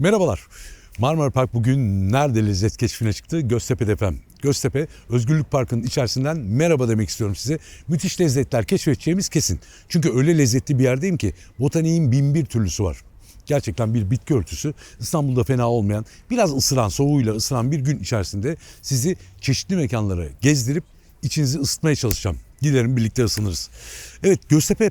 Merhabalar. Marmara Park bugün nerede lezzet keşfine çıktı? Göztepe'de efendim. Göztepe Özgürlük Parkı'nın içerisinden merhaba demek istiyorum size. Müthiş lezzetler keşfedeceğimiz kesin. Çünkü öyle lezzetli bir yerdeyim ki botaniğin bin bir türlüsü var. Gerçekten bir bitki örtüsü İstanbul'da fena olmayan biraz ısıran soğuğuyla ısıran bir gün içerisinde sizi çeşitli mekanlara gezdirip içinizi ısıtmaya çalışacağım. Gidelim birlikte ısınırız. Evet Göztepe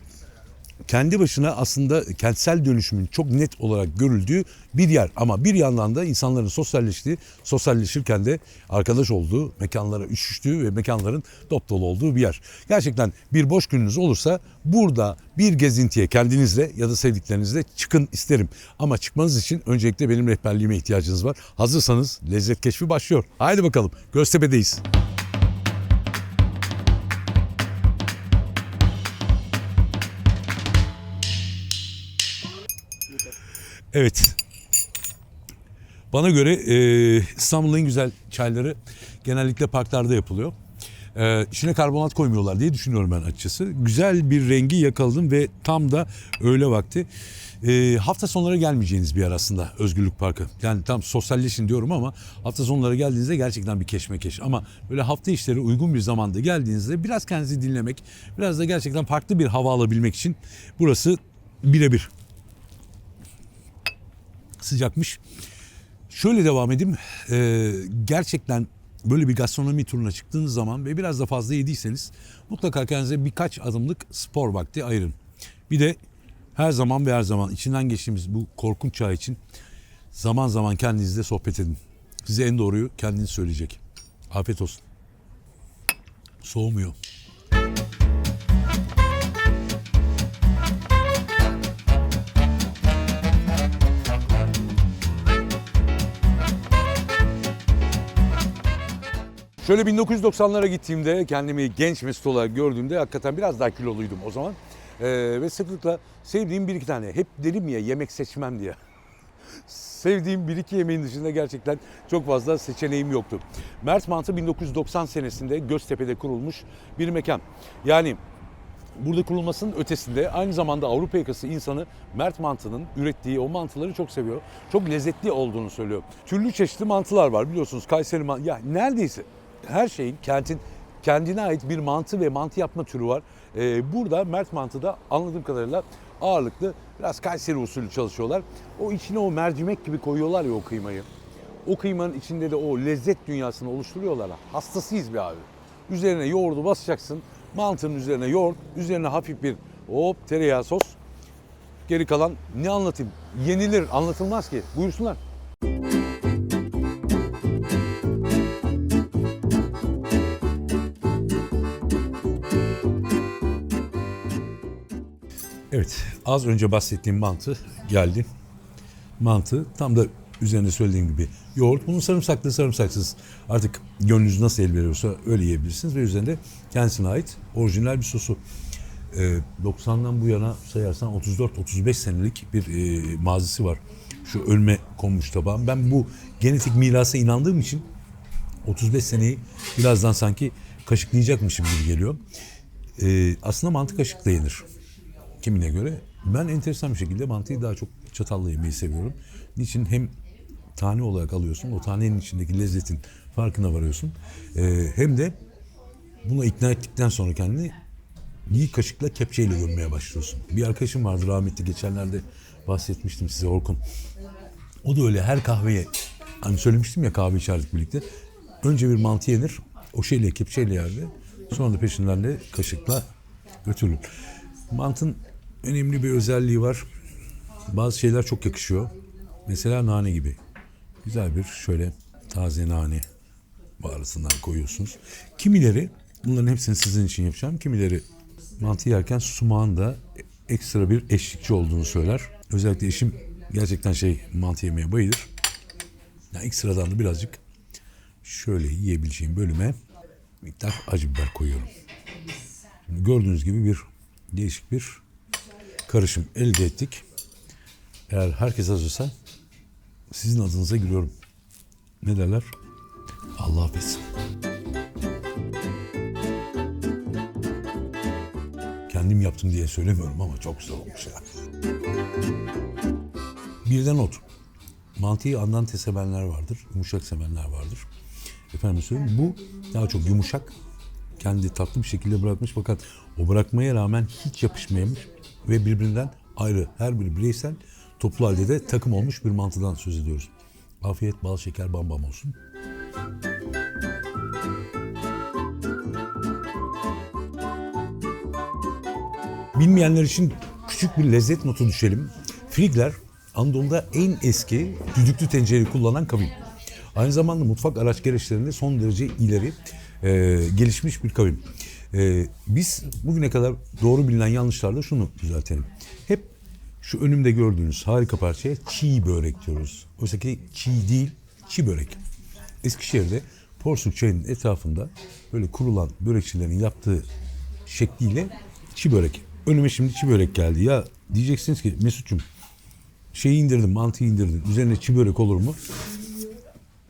kendi başına aslında kentsel dönüşümün çok net olarak görüldüğü bir yer. Ama bir yandan da insanların sosyalleştiği, sosyalleşirken de arkadaş olduğu, mekanlara üşüştüğü ve mekanların dop dolu olduğu bir yer. Gerçekten bir boş gününüz olursa burada bir gezintiye kendinizle ya da sevdiklerinizle çıkın isterim. Ama çıkmanız için öncelikle benim rehberliğime ihtiyacınız var. Hazırsanız lezzet keşfi başlıyor. Haydi bakalım Göztepe'deyiz. Evet. Bana göre e, İstanbul'un en güzel çayları genellikle parklarda yapılıyor. E, içine karbonat koymuyorlar diye düşünüyorum ben açıkçası. Güzel bir rengi yakaladım ve tam da öğle vakti. E, hafta sonları gelmeyeceğiniz bir yer aslında Özgürlük Parkı. Yani tam sosyalleşin diyorum ama hafta sonları geldiğinizde gerçekten bir keşmekeş. Ama böyle hafta işleri uygun bir zamanda geldiğinizde biraz kendinizi dinlemek, biraz da gerçekten farklı bir hava alabilmek için burası birebir sıcakmış. Şöyle devam edeyim. Ee, gerçekten böyle bir gastronomi turuna çıktığınız zaman ve biraz da fazla yediyseniz mutlaka kendinize birkaç adımlık spor vakti ayırın. Bir de her zaman ve her zaman içinden geçtiğimiz bu korkunç çağ için zaman zaman kendinizle sohbet edin. Size en doğruyu kendiniz söyleyecek. Afiyet olsun. Soğumuyor. Şöyle 1990'lara gittiğimde kendimi genç Mesut olarak gördüğümde hakikaten biraz daha kiloluydum o zaman. Ee, ve sıklıkla sevdiğim bir iki tane. Hep derim ya yemek seçmem diye. Sevdiğim bir iki yemeğin dışında gerçekten çok fazla seçeneğim yoktu. Mert Mantı 1990 senesinde Göztepe'de kurulmuş bir mekan. Yani burada kurulmasının ötesinde aynı zamanda Avrupa yakası insanı Mert mantının ürettiği o mantıları çok seviyor. Çok lezzetli olduğunu söylüyor. Türlü çeşitli mantılar var biliyorsunuz. Kayseri mantı. Ya neredeyse her şeyin kentin kendine ait bir mantı ve mantı yapma türü var. Ee, burada Mert Mantı'da anladığım kadarıyla ağırlıklı biraz Kayseri usulü çalışıyorlar. O içine o mercimek gibi koyuyorlar ya o kıymayı. O kıymanın içinde de o lezzet dünyasını oluşturuyorlar. Hastasıyız bir abi. Üzerine yoğurdu basacaksın. Mantının üzerine yoğurt, üzerine hafif bir hop tereyağı sos. Geri kalan ne anlatayım? Yenilir, anlatılmaz ki. Buyursunlar. Evet, az önce bahsettiğim mantı geldi. Mantı tam da üzerinde söylediğim gibi yoğurt. Bunun sarımsaklı sarımsaksız artık gönlünüz nasıl el veriyorsa öyle yiyebilirsiniz. Ve üzerinde kendisine ait orijinal bir sosu. Ee, 90'dan bu yana sayarsan 34-35 senelik bir e, mazisi var. Şu ölme konmuş tabağın. Ben bu genetik mirasa inandığım için 35 seneyi birazdan sanki kaşıklayacakmışım gibi geliyor. Ee, aslında mantı kaşıkla yenir kimine göre. Ben enteresan bir şekilde mantıyı daha çok çatalla yemeyi seviyorum. Niçin hem tane olarak alıyorsun, o tanenin içindeki lezzetin farkına varıyorsun. Ee, hem de buna ikna ettikten sonra kendini iyi kaşıkla kepçeyle gömmeye başlıyorsun. Bir arkadaşım vardı rahmetli geçenlerde bahsetmiştim size Orkun. O da öyle her kahveye, hani söylemiştim ya kahve içerdik birlikte. Önce bir mantı yenir, o şeyle kepçeyle yerdi. Sonra da peşinden de kaşıkla götürülür. Mantın önemli bir özelliği var. Bazı şeyler çok yakışıyor. Mesela nane gibi. Güzel bir şöyle taze nane baharatından koyuyorsunuz. Kimileri, bunların hepsini sizin için yapacağım. Kimileri mantı yerken sumağın da ekstra bir eşlikçi olduğunu söyler. Özellikle eşim gerçekten şey mantı yemeye bayılır. Yani ekstradan da birazcık şöyle yiyebileceğim bölüme miktar acı biber koyuyorum. Şimdi gördüğünüz gibi bir değişik bir karışım elde ettik. Eğer herkes hazırsa sizin adınıza giriyorum. Ne derler? Allah affetsin. Kendim yaptım diye söylemiyorum ama çok güzel olmuş ya. Birden ot. mantıyı andante sevenler vardır, yumuşak sevenler vardır. Efendim söyleyeyim bu daha çok yumuşak, kendi tatlı bir şekilde bırakmış fakat o bırakmaya rağmen hiç yapışmayamış ve birbirinden ayrı her biri bireysel toplu halde de takım olmuş bir mantıdan söz ediyoruz. Afiyet, bal, şeker, bam bam olsun. Bilmeyenler için küçük bir lezzet notu düşelim. Frigler Anadolu'da en eski düdüklü tencereyi kullanan kavim. Aynı zamanda mutfak araç gereçlerinde son derece ileri e, gelişmiş bir kavim. E, biz bugüne kadar doğru bilinen yanlışlarla şunu düzeltelim. Hep şu önümde gördüğünüz harika parçaya çiğ börek diyoruz. Oysa ki çiğ değil, çiğ börek. Eskişehir'de Porsuk çayının etrafında böyle kurulan börekçilerin yaptığı şekliyle çiğ börek. Önüme şimdi çiğ börek geldi. Ya diyeceksiniz ki Mesut'cum şeyi indirdin, mantıyı indirdin. Üzerine çiğ börek olur mu?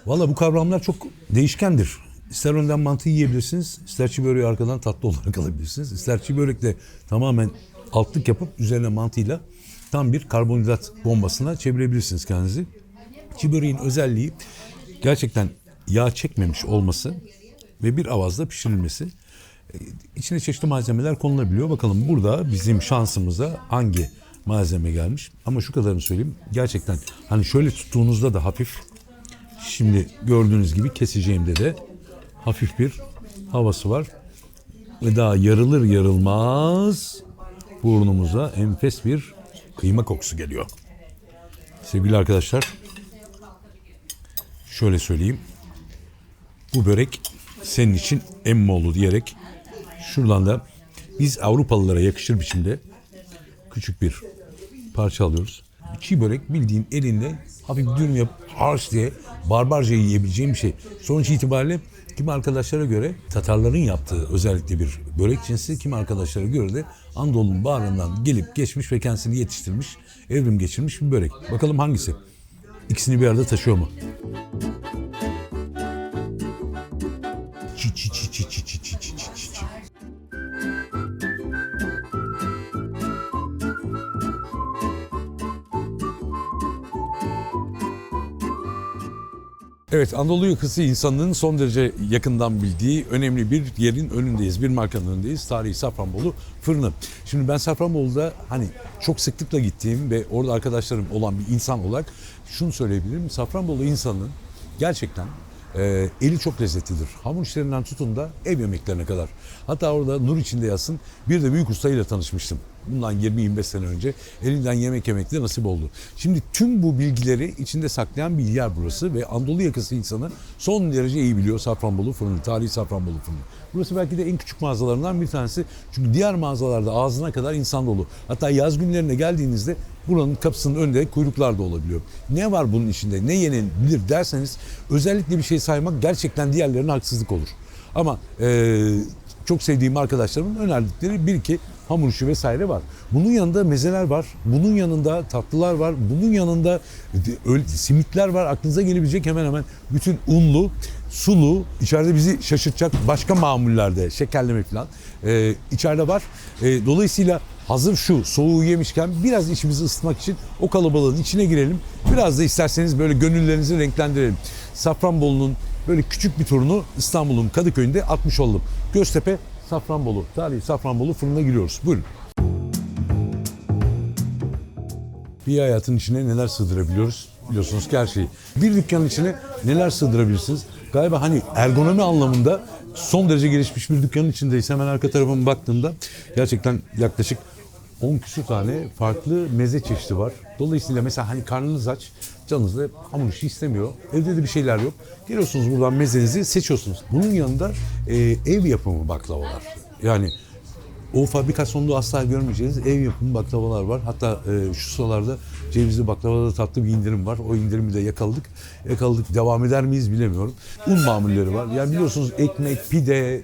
Valla bu kavramlar çok değişkendir. İster önden mantı yiyebilirsiniz, ister çiğ böreği arkadan tatlı olarak alabilirsiniz. İster çiğ börekle tamamen altlık yapıp üzerine mantıyla tam bir karbonhidrat bombasına çevirebilirsiniz kendinizi. Çiğ böreğin özelliği gerçekten yağ çekmemiş olması ve bir avazda pişirilmesi. E, İçine çeşitli malzemeler konulabiliyor. Bakalım burada bizim şansımıza hangi malzeme gelmiş. Ama şu kadarını söyleyeyim. Gerçekten hani şöyle tuttuğunuzda da hafif Şimdi gördüğünüz gibi keseceğimde de hafif bir havası var. Ve daha yarılır yarılmaz burnumuza enfes bir kıyma kokusu geliyor. Sevgili arkadaşlar şöyle söyleyeyim. Bu börek senin için emmoğlu diyerek şuradan da biz Avrupalılara yakışır biçimde küçük bir parça alıyoruz. Çiğ börek bildiğin elinle hafif dürüm yap harç diye barbarca yiyebileceğim bir şey. Sonuç itibariyle Kimi arkadaşlara göre Tatarların yaptığı özellikle bir börek cinsi, kimi arkadaşlara göre de Anadolu'nun bağrından gelip geçmiş ve kendisini yetiştirmiş, evrim geçirmiş bir börek. Bakalım hangisi? İkisini bir arada taşıyor mu? Çi çi çi çi çi çi çi Evet Anadolu yakası insanının son derece yakından bildiği önemli bir yerin önündeyiz. Bir markanın önündeyiz. Tarihi Safranbolu fırını. Şimdi ben Safranbolu'da hani çok sıklıkla gittiğim ve orada arkadaşlarım olan bir insan olarak şunu söyleyebilirim. Safranbolu insanının gerçekten e, eli çok lezzetlidir. Hamur işlerinden tutun da ev yemeklerine kadar. Hatta orada nur içinde yatsın bir de büyük ustayla tanışmıştım. Bundan 20-25 sene önce elinden yemek yemek nasip oldu. Şimdi tüm bu bilgileri içinde saklayan bir yer burası ve Anadolu yakası insanı son derece iyi biliyor Safranbolu fırını, tarihi Safranbolu fırını. Burası belki de en küçük mağazalarından bir tanesi. Çünkü diğer mağazalarda ağzına kadar insan dolu. Hatta yaz günlerine geldiğinizde buranın kapısının önünde kuyruklar da olabiliyor. Ne var bunun içinde, ne yenilebilir derseniz özellikle bir şey saymak gerçekten diğerlerine haksızlık olur. Ama eee, çok sevdiğim arkadaşlarımın önerdikleri bir iki hamur işi vesaire var. Bunun yanında mezeler var. Bunun yanında tatlılar var. Bunun yanında simitler var. Aklınıza gelebilecek hemen hemen bütün unlu, sulu, içeride bizi şaşırtacak başka mamullerde şekerleme falan e, içeride var. E, dolayısıyla hazır şu soğuğu yemişken biraz içimizi ısıtmak için o kalabalığın içine girelim. Biraz da isterseniz böyle gönüllerinizi renklendirelim. Safranbolu'nun böyle küçük bir turunu İstanbul'un Kadıköy'ünde atmış oldum. Göztepe Safranbolu, tarihi Safranbolu fırına giriyoruz. Buyurun. Bir hayatın içine neler sığdırabiliyoruz? Biliyorsunuz ki her şeyi. Bir dükkanın içine neler sığdırabilirsiniz? Galiba hani ergonomi anlamında son derece gelişmiş bir dükkanın içindeyiz. Hemen arka tarafıma baktığımda gerçekten yaklaşık 10 küsur tane farklı meze çeşidi var. Dolayısıyla mesela hani karnınız aç, canınız da hamur işi istemiyor. Evde de bir şeyler yok. Geliyorsunuz buradan mezenizi seçiyorsunuz. Bunun yanında e, ev yapımı baklavalar. Yani o fabrikasyonda asla görmeyeceğiniz ev yapımı baklavalar var. Hatta e, şu sıralarda cevizli baklavada tatlı bir indirim var. O indirimi de yakaladık. Yakaladık. Devam eder miyiz bilemiyorum. Un mamulleri var. Yani biliyorsunuz ekmek, pide, e,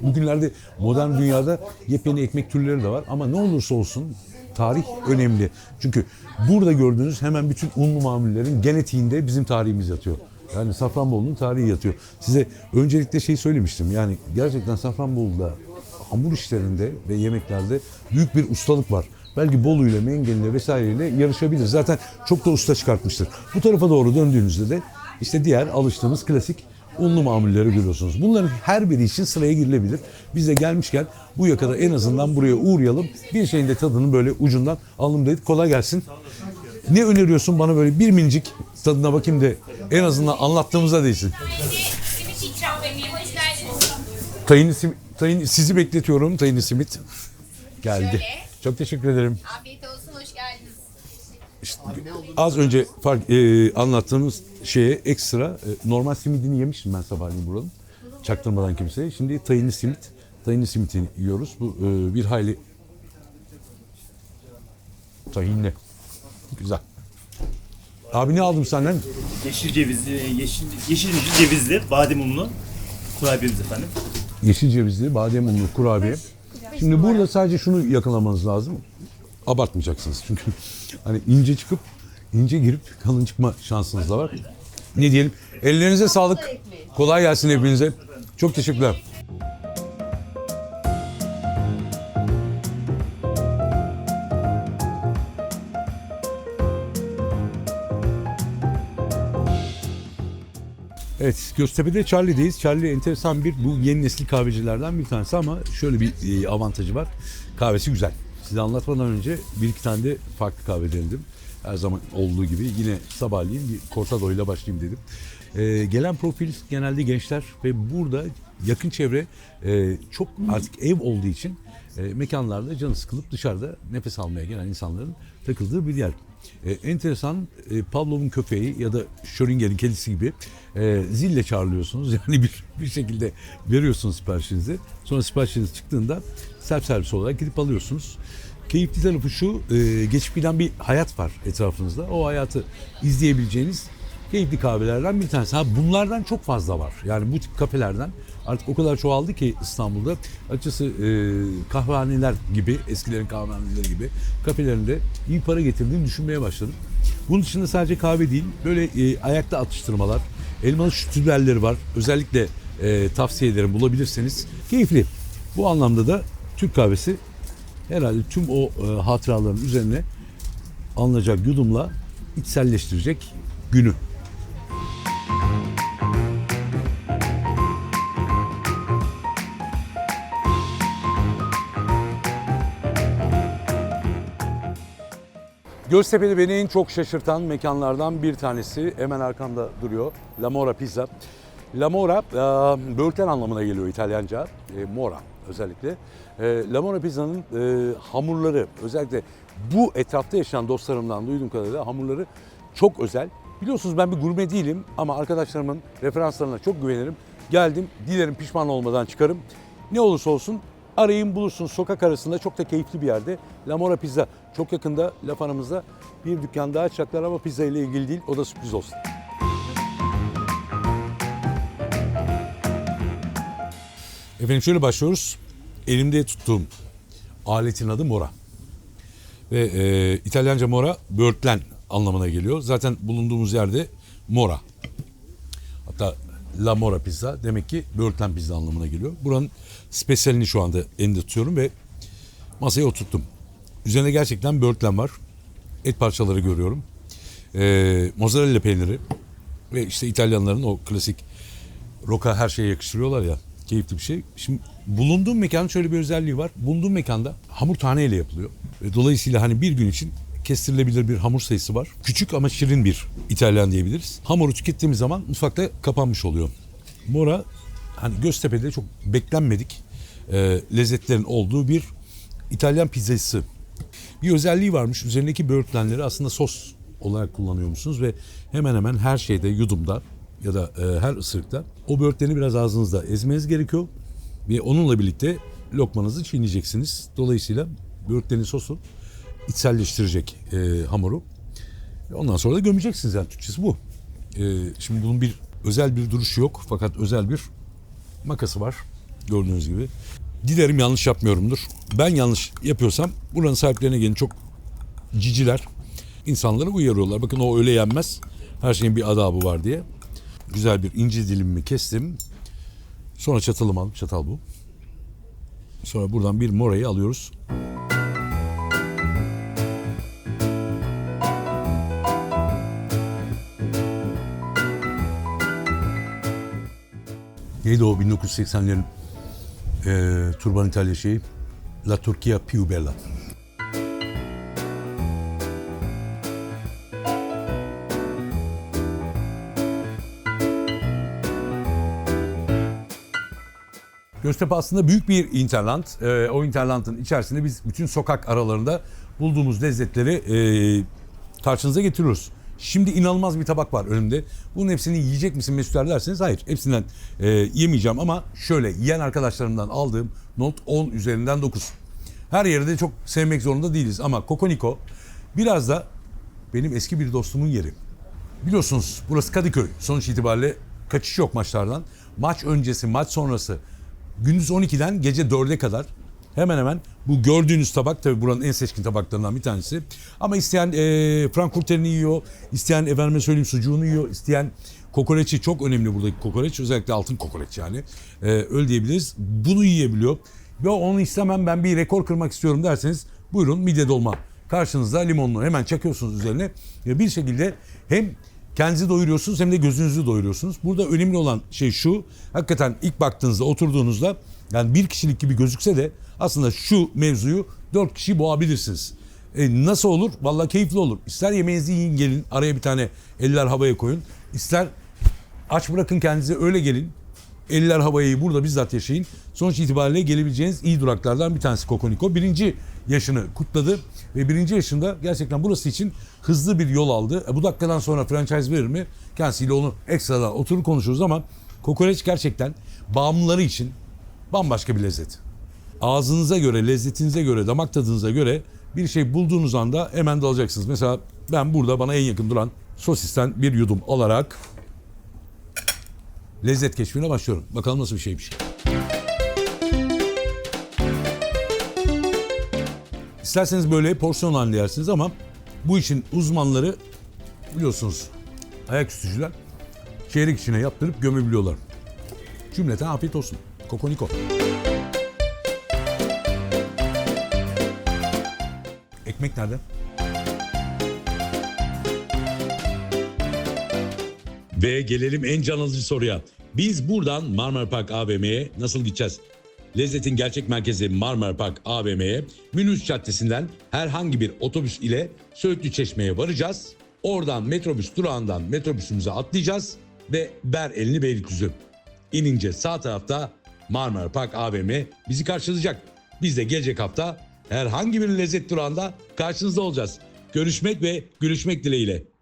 bugünlerde modern dünyada yepyeni ekmek türleri de var. Ama ne olursa olsun tarih önemli. Çünkü burada gördüğünüz hemen bütün unlu mamullerin genetiğinde bizim tarihimiz yatıyor. Yani Safranbolu'nun tarihi yatıyor. Size öncelikle şey söylemiştim. Yani gerçekten Safranbolu'da hamur işlerinde ve yemeklerde büyük bir ustalık var. belki Bolu ile Mengen'le vesaireyle yarışabilir. Zaten çok da usta çıkartmıştır. Bu tarafa doğru döndüğünüzde de işte diğer alıştığımız klasik unlu mamulleri görüyorsunuz. Bunların her biri için sıraya girilebilir. Biz de gelmişken bu yakada en azından buraya uğrayalım. Bir şeyin de tadını böyle ucundan alalım dedik. Kolay gelsin. Ne öneriyorsun bana böyle bir minicik tadına bakayım da en azından anlattığımızda değilsin. Tayin, sim, tayin, sizi bekletiyorum Tayin Simit. Geldi. Şöyle. Çok teşekkür ederim. Afiyet olsun. Hoş geldiniz. İşte az önce fark, e, anlattığımız şeye ekstra e, normal simidini yemiştim ben sabahleyin buranın. Çaktırmadan kimseye. Şimdi tayinli simit. Tayinli simitini yiyoruz. Bu e, bir hayli tahinli. Güzel. Abi ne aldım senden? Yeşil cevizli, yeşil, yeşil cevizli, badem unlu kurabiyemiz efendim. Yeşil cevizli, badem unlu kurabiye. Şimdi burada sadece şunu yakalamanız lazım. Abartmayacaksınız çünkü hani ince çıkıp ince girip kalın çıkma şansınız da var. Ne diyelim? Ellerinize sağlık. Kolay gelsin hepinize. Çok teşekkürler. Evet, Göztepe'de Charlie'deyiz. Charlie enteresan bir, bu yeni nesil kahvecilerden bir tanesi ama şöyle bir e, avantajı var. Kahvesi güzel. Size anlatmadan önce bir iki tane de farklı kahve denedim. Her zaman olduğu gibi yine sabahleyin bir Cortado ile başlayayım dedim. E, gelen profil genelde gençler ve burada yakın çevre e, çok artık ev olduğu için e, mekanlarda canı sıkılıp dışarıda nefes almaya gelen insanların takıldığı bir yer. E, enteresan e, Pavlov'un köpeği ya da Schrödinger'in kedisi gibi e, zille çağrılıyorsunuz. Yani bir, bir şekilde veriyorsunuz siparişinizi. Sonra siparişiniz çıktığında self servis olarak gidip alıyorsunuz. Keyifli tarafı şu, e, geçip giden bir hayat var etrafınızda. O hayatı izleyebileceğiniz keyifli kahvelerden bir tanesi. Ha bunlardan çok fazla var. Yani bu tip kafelerden artık o kadar çoğaldı ki İstanbul'da. Açıkçası e, kahvehaneler gibi, eskilerin kahvehaneleri gibi kafelerinde iyi para getirdiğini düşünmeye başladım. Bunun dışında sadece kahve değil, böyle e, ayakta atıştırmalar, elmalı şütülerleri var. Özellikle e, tavsiye ederim bulabilirseniz. Keyifli. Bu anlamda da Türk kahvesi herhalde tüm o e, hatıraların üzerine alınacak yudumla içselleştirecek günü. Göztepe'de beni en çok şaşırtan mekanlardan bir tanesi hemen arkamda duruyor. La Mora Pizza. La Mora e, böğürtlen anlamına geliyor İtalyanca. E, Mora özellikle. E, La Mora Pizza'nın e, hamurları özellikle bu etrafta yaşayan dostlarımdan duyduğum kadarıyla hamurları çok özel. Biliyorsunuz ben bir gurme değilim ama arkadaşlarımın referanslarına çok güvenirim. Geldim, dilerim pişman olmadan çıkarım. Ne olursa olsun arayın bulursunuz sokak arasında çok da keyifli bir yerde. La Mora Pizza çok yakında laf aramızda bir dükkan daha açacaklar ama pizza ile ilgili değil o da sürpriz olsun. Efendim şöyle başlıyoruz. Elimde tuttuğum aletin adı Mora. Ve e, İtalyanca Mora böğürtlen anlamına geliyor. Zaten bulunduğumuz yerde Mora. Hatta La Mora pizza demek ki böğürtlen pizza anlamına geliyor. Buranın spesiyalini şu anda elimde tutuyorum ve masaya oturttum. Üzerine gerçekten böğürtlen var. Et parçaları görüyorum. Ee, mozzarella peyniri ve işte İtalyanların o klasik roka her şeye yakıştırıyorlar ya. Keyifli bir şey. Şimdi bulunduğum mekanın şöyle bir özelliği var. Bulunduğum mekanda hamur taneyle yapılıyor. Dolayısıyla hani bir gün için kestirilebilir bir hamur sayısı var. Küçük ama şirin bir İtalyan diyebiliriz. Hamuru tükettiğimiz zaman mutfakta kapanmış oluyor. Mora hani Göztepe'de çok beklenmedik e, lezzetlerin olduğu bir İtalyan pizzası. Bir özelliği varmış. Üzerindeki böğürtlenleri aslında sos olarak kullanıyormuşsunuz ve hemen hemen her şeyde yudumda ya da e, her ısırıkta o böğürtleni biraz ağzınızda ezmeniz gerekiyor ve onunla birlikte lokmanızı çiğneyeceksiniz. Dolayısıyla böğürtlenin sosu içselleştirecek e, hamuru. Ondan sonra da gömeceksiniz yani Türkçesi bu. E, şimdi bunun bir özel bir duruşu yok fakat özel bir makası var gördüğünüz gibi. Dilerim yanlış yapmıyorumdur. Ben yanlış yapıyorsam buranın sahiplerine gelin çok ciciler insanları uyarıyorlar. Bakın o öyle yenmez. Her şeyin bir adabı var diye. Güzel bir ince dilimimi kestim. Sonra çatalımı alıp çatal bu. Sonra buradan bir morayı alıyoruz. Neydi o 1980'lerin e, Turban İtalya şeyi? La Turquia più bella. Göztepe aslında büyük bir interland. Ee, o interlandın içerisinde biz bütün sokak aralarında bulduğumuz lezzetleri e, karşınıza getiriyoruz. Şimdi inanılmaz bir tabak var önümde. Bunun hepsini yiyecek misin Mesut Er derseniz hayır. Hepsinden e, yemeyeceğim ama şöyle yiyen arkadaşlarımdan aldığım not 10 üzerinden 9. Her yeri de çok sevmek zorunda değiliz ama Kokoniko biraz da benim eski bir dostumun yeri. Biliyorsunuz burası Kadıköy. Sonuç itibariyle kaçış yok maçlardan. Maç öncesi, maç sonrası gündüz 12'den gece 4'e kadar hemen hemen bu gördüğünüz tabak tabii buranın en seçkin tabaklarından bir tanesi. Ama isteyen e, Frankfurter'ini yiyor, isteyen efendime söyleyeyim sucuğunu yiyor, isteyen kokoreçi çok önemli buradaki kokoreç. Özellikle altın kokoreç yani. E, öyle diyebiliriz. Bunu yiyebiliyor. Ve onu istemem ben bir rekor kırmak istiyorum derseniz buyurun midye dolma. Karşınızda limonlu hemen çakıyorsunuz üzerine. Ve bir şekilde hem kendinizi doyuruyorsunuz hem de gözünüzü doyuruyorsunuz. Burada önemli olan şey şu. Hakikaten ilk baktığınızda oturduğunuzda yani bir kişilik gibi gözükse de aslında şu mevzuyu dört kişi boğabilirsiniz. E, nasıl olur? Vallahi keyifli olur. İster yemeğinizi yiyin gelin araya bir tane eller havaya koyun. İster aç bırakın kendinizi öyle gelin. Eller havayı burada bizzat yaşayın. Sonuç itibariyle gelebileceğiniz iyi duraklardan bir tanesi Kokoniko. Birinci yaşını kutladı ve birinci yaşında gerçekten burası için hızlı bir yol aldı. E, bu dakikadan sonra franchise verir mi? Kendisiyle onu ekstradan oturur konuşuruz ama kokoreç gerçekten bağımlıları için bambaşka bir lezzet. Ağzınıza göre, lezzetinize göre, damak tadınıza göre bir şey bulduğunuz anda hemen dalacaksınız. Mesela ben burada bana en yakın duran sosisten bir yudum alarak lezzet keşfine başlıyorum. Bakalım nasıl bir şeymiş. İsterseniz böyle porsiyon halinde yersiniz ama bu işin uzmanları biliyorsunuz ayak üstücüler çeyrek içine yaptırıp gömebiliyorlar. Cümleten afiyet olsun. Kokoniko. Ekmek nerede? Ve gelelim en can alıcı soruya. Biz buradan Marmara Park AVM'ye nasıl gideceğiz? Lezzetin gerçek merkezi Marmara Park AVM'ye Münüz Caddesi'nden herhangi bir otobüs ile Söğütlü Çeşme'ye varacağız. Oradan metrobüs durağından metrobüsümüze atlayacağız ve Ber elini Beylikdüzü. İnince sağ tarafta Marmara Park AVM bizi karşılayacak. Biz de gelecek hafta herhangi bir lezzet durağında karşınızda olacağız. Görüşmek ve gülüşmek dileğiyle.